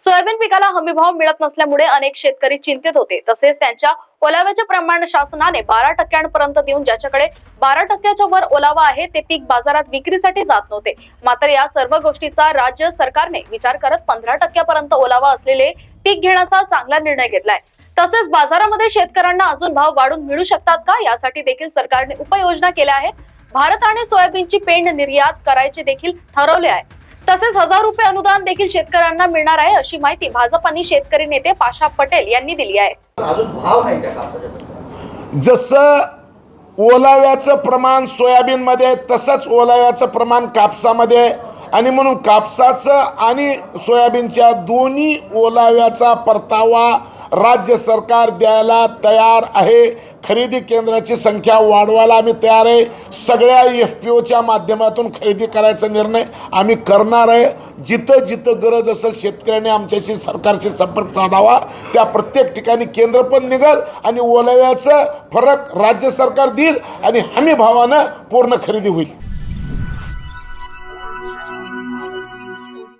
Soybean पिकाला हमीभाव मिळत नसल्यामुळे अनेक शेतकरी चिंतित होते. तसेच त्यांच्या ओलाव्याचे प्रमाण शासनाने बारा टक्क्यांपर्यंत देऊन ज्याच्याकडे बारा टक्क्याच्या वर ओलावा आहे ते पीक बाजारात विक्रीसाठी जात नव्हते. मात्र या सर्व गोष्टीचा राज्य सरकारने विचार करत पंधरा टक्क्यापर्यंत ओलावा असलेले पीक घेण्याचा चांगला निर्णय घेतलाय. तसेच बाजारामध्ये शेतकऱ्यांना अजून भाव वाढून मिळू शकतात का? यासाठी देखील सरकारने उपाययोजना केल्या आहेत. भारताने सोयाबीनची पेंड निर्यात करायचे देखील ठरवले आहे. तसेच हजार रुपये अनुदान देखील शेतकऱ्यांना मिळणार आहे अशी माहिती भाजप आणि शेतकरी नेते पाशा पटेल यांनी दिली आहे. अजून भाव नाही त्या कापसाच्या? जसं ओलाव्याचं प्रमाण सोयाबीनमध्ये तसंच ओलाव्याचं प्रमाण कापसामध्ये. आणि म्हणून कापसाचं आणि सोयाबीनच्या दोन्ही ओलाव्याचा परतावा राज्य सरकार द्यायला तयार आहे. खरेदी केंद्राची संख्या वाढवायला आम्ही तयार आहे. सगळ्या एफ पी ओच्या माध्यमातून खरेदी करायचा निर्णय आम्ही करणार आहे. जिथं जिथं गरज असेल शेतकऱ्यांनी आमच्याशी सरकारशी संपर्क साधावा. त्या प्रत्येक ठिकाणी केंद्र पण निघल आणि ओलाव्याचं फरक राज्य सरकार देईल आणि हमी भावानं पूर्ण खरेदी होईल.